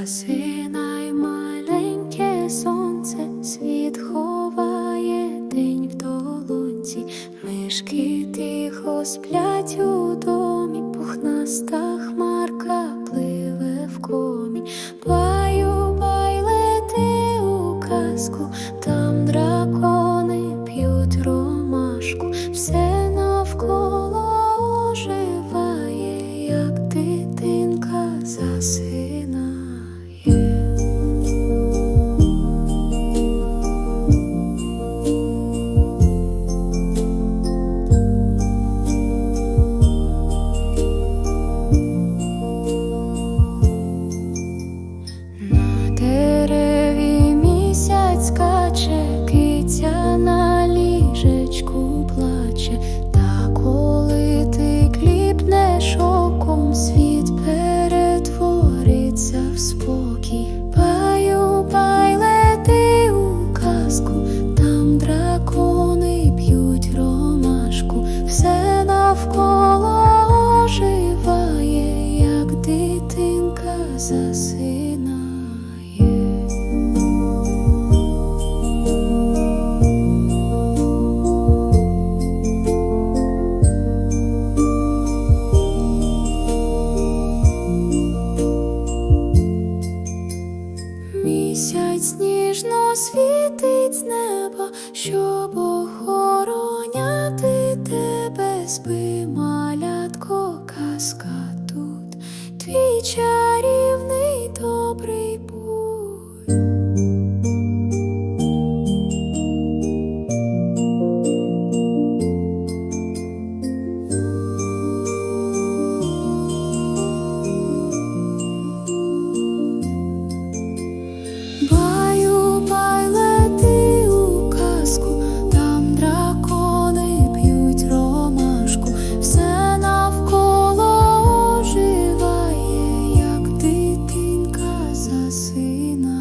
засинай маленьке сонце, світ ховає день в долонці, мишки тихо сплять у домі, пухнаста хмарка пливе в комі, баю, у казку, там дракони п'ють ромашку, все засинає. Місяць ніжно світить з неба, щоб охороняти тебе, спи, малятко, казка дитина.